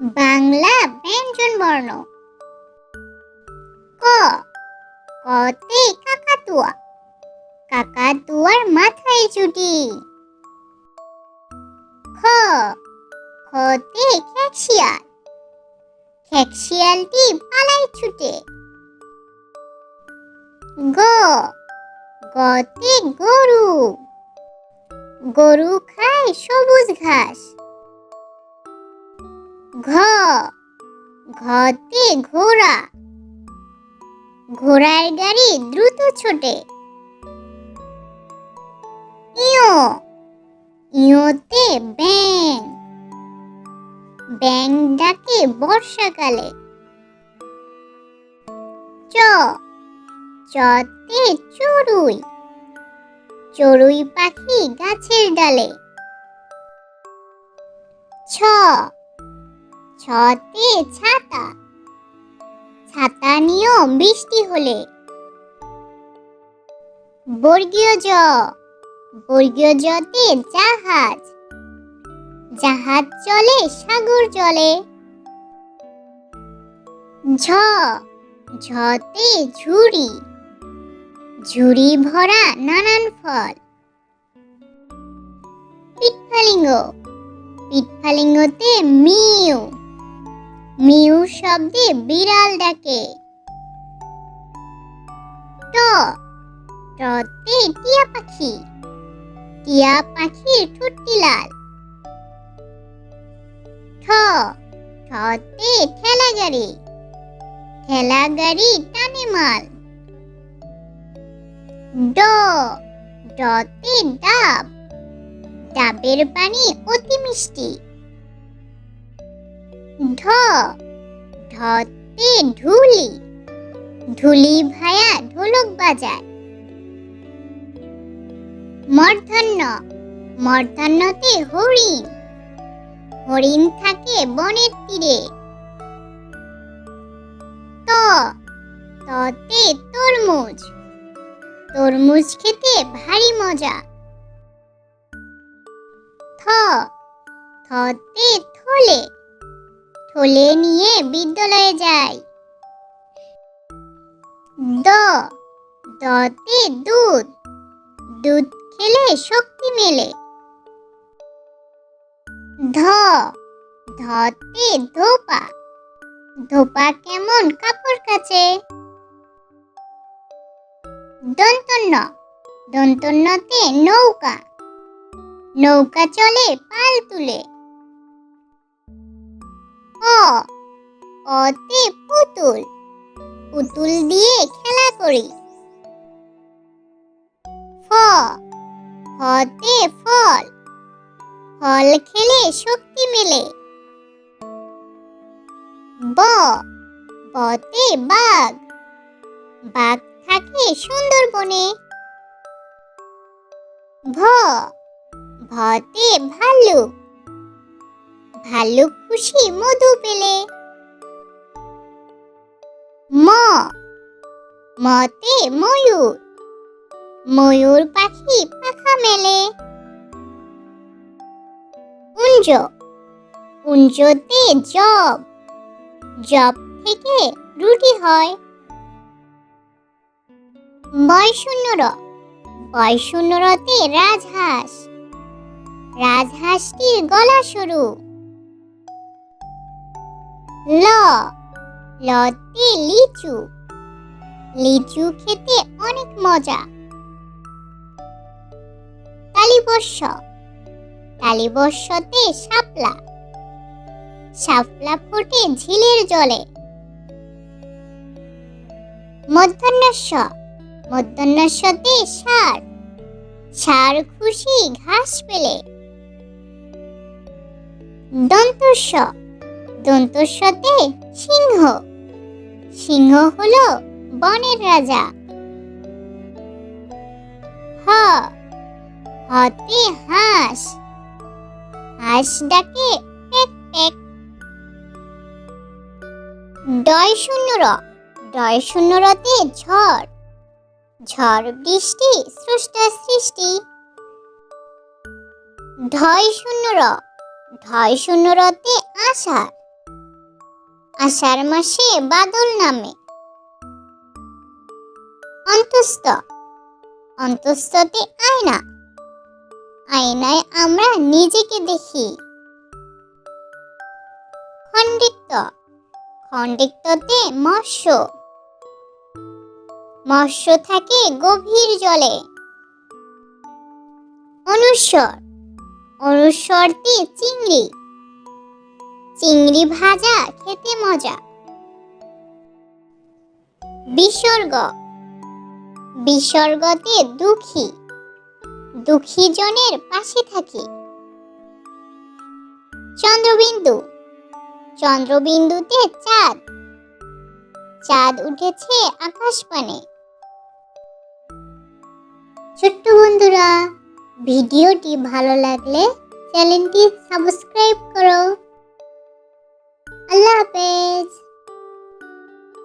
বাংলা ব্যঞ্জন বর্ণ। ক, কতে কাকাতুয়া। কাকাতুয়ার মাথায় চুটি। খ, খতে খেকশিয়াল। খেকশিয়ালটি পালায় ছুটে। গ, গতে গরু। গরু খায় সবুজ ঘাস। ঘ। ঘতে ঘোড়া। ঘোড়ার গাড়ি দ্রুত ছোটে। ইয়ো। ইয়োতে ব্যাং ব্যাং ডাকে বর্ষাকালে। চ। চতে চড়ুই। চড়ুই পাখি গাছের ডালে। ছ। ছতে ছাতা। ছাতা নিয়েও বৃষ্টি হলে। বর্গীয় জ। বর্গীয় জতে জাহাজ। জাহাজ চলে, সাগর জলে ঝ। ঝতে ঝুড়ি। ঝুড়ি ভরা নানান ফল। পিঠফালিঙ্গ। পিঠফালিঙ্গতে মিউ। মিউ শব্দে বিড়াল ডাকে। ট। টতে টিয়া পাখি। টিয়া পাখির ঠোঁটটি লাল। ঠ। ঠতে ঠেলা গাড়ি ঠেলা গাড়ি টানে মাল। ড। ডতে ডাব। ডাবের পানি অতি মিষ্টি। ঢ ঢতে ঢুলি ঢুলি ভায়া ঢোলক বাজায়। মর্ধন্য, মর্ধন্যতে হরিণ। হরিণ থাকে বনের তীরে। ত, ততে তরমুজ। তরমুজ খেতে ভারী মজা। থ, থতে থলে। থলে নিয়ে বিদ্যালয়ে যায় দ, দতে দুধ। দুধ খেলে শক্তি মেলে। ধ, ধতে ধোপা। ধোপা কেমন কাপড় কাচে? দন্তন্য দন্তন্যতে নৌকা। নৌকা চলে পাল তুলে। অতে পুতুল। পুতুল দিয়ে খেলা করি। ফ, ফতে ফল। ফল খেলে শক্তি মেলে। ব, বতে বাঘ। বাঘ থাকে সুন্দরবনে। ভ, ভতে ভাল্লুক। ভাল্লুক খুশি মধু পেলে। ম। মতে ময়ূর। ময়ূর পাখি পাখা মেলে। কুঞ্জ কুঞ্জতে জব। জব থেকে রুটি হয়। বয় শূন্য র বয় রাজহাঁস। রাজহাঁসটির গলা সরু। ল। লতে, লিচু। লিচু খেতে অনেক মজা। তালিবর্ষ। তালিবর্ষতে শাপলা। শাপলা ফোটে ঝিলের জলে। মধ্যাহ্নস্য মধ্যাহ্নস্যতে সার। সার খুশি ঘাস পেলে। দন্তস্য দন্তস্যতে সিংহ। সিংহ হলো বনের রাজা। হ, হতে হাঁস। হাঁস ডাকে পেক পেক। ডয় শূন্য র, ডয় শূন্য রতে ঝড়। ঝড় বৃষ্টি, স্রষ্টা সৃষ্টি। ঢয় শূন্য র ঢয় শূন্য রতে আষাঢ়। আষাঢ় মাসে বাদল নামে। অন্তস্থ। অন্তস্থতে আয়না। আয়নায় আমরা নিজেকে দেখি। খণ্ডিত খণ্ডিততে মৎস্য। মৎস্য থাকে গভীর জলে। অনুস্বর। অনুস্বরতে চিংড়ি। চিংড়ি ভাজা খেতে মজা। বিসর্গ। বিসর্গতে দুঃখী। দুঃখী জনের পাশে থাকি। চন্দ্রবিন্দু। চন্দ্রবিন্দুতে চাঁদ। চাঁদ উঠেছে আকাশ পানে ছোট্ট বন্ধুরা, ভিডিওটি ভালো লাগলে চ্যানেলটি সাবস্ক্রাইব করো। আল্লাহ হাফেজ।